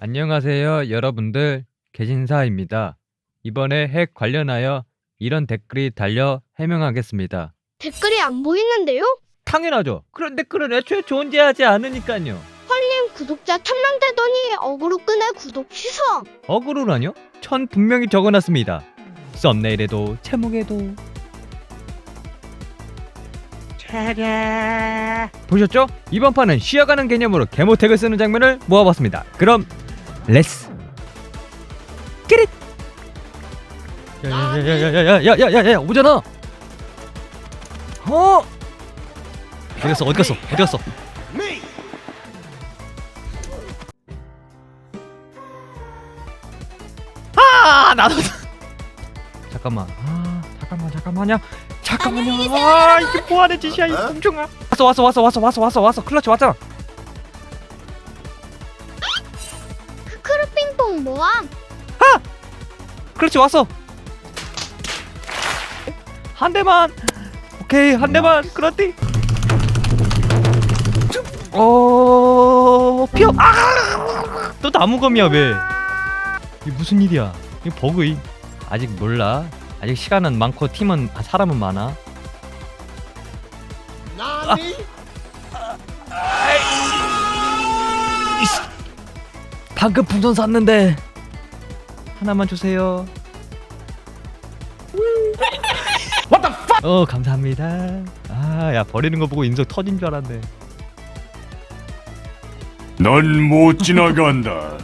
안녕하세요, 여러분들. 개신사입니다. 이번에 핵 관련하여 이런 댓글이 달려 해명하겠습니다. 댓글이 안 보이는데요? 당연하죠. 그런 댓글은 애초에 존재하지 않으니까요. 님 구독자 1000명 되더니 어그로 끄네 구독 취소. 어그로라뇨? 천 분명히 적어놨습니다. 썸네일에도 제목에도. 보셨죠? 이번 판은 쉬어가는 개념으로 개모택을 쓰는 장면을 모아봤습니다. 그럼 렛츠 끼릿! 야야야야야야야야야야 오잖아. 어? 어디 갔어? 어디 갔어? 어디 갔어? 아 나도 잠깐만 아 잠깐만 잠깐만요 잠깐만요 아 이게 뭐하는 짓이야 이 멍청아 왔어 왔어 왔어 왔어 왔어 왔어 왔어 클러치 왔잖아 클러치 왔어. 한 대만. 오케이 한 대만. 그렇디? 어 피어. 아또 나무검이야 왜? 이게 무슨 일이야? 이거 버그이? 아직 몰라. 아직 시간은 많고 팀은 아, 사람은 많아. 이씨. 방금 풍선 샀는데 하나만 주세요. 어 감사합니다. 아야 버리는 거 보고 인성 터진 줄 알았네. 넌 못 지나간다.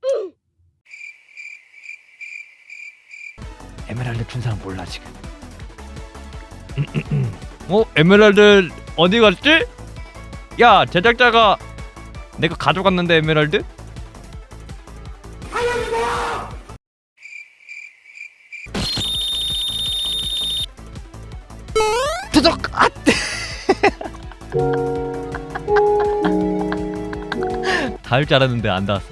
에메랄드 준 사람 몰라 지금. 어 에메랄드 어디 갔지? 야 제작자가 내가 가져갔는데 에메랄드? 닿을 줄 알았는데 안 닿았어.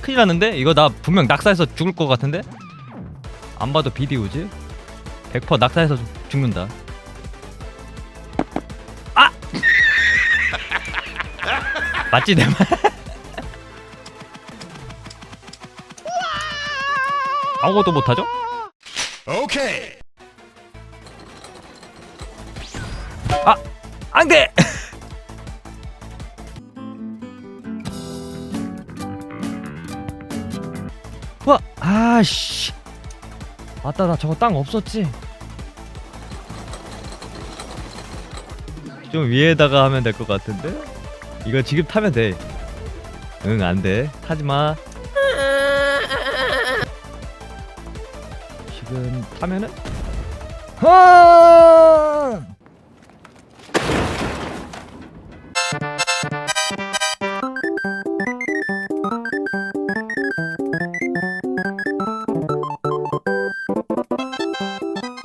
큰일 났는데? 이거 나 분명 낙사해서 죽을 것 같은데? 안 봐도 비디오지? 100% 낙사해서 죽- 죽는다. 아! 맞지 내 말? 아무것도 못하죠? 오케이. 안 돼! 와, 아씨. 맞다, 나 저거 땅 없었지. 좀 위에다가 하면 될 것 같은데? 이거 지금 타면 돼. 응, 안 돼. 타지 마. 지금 타면은? 아!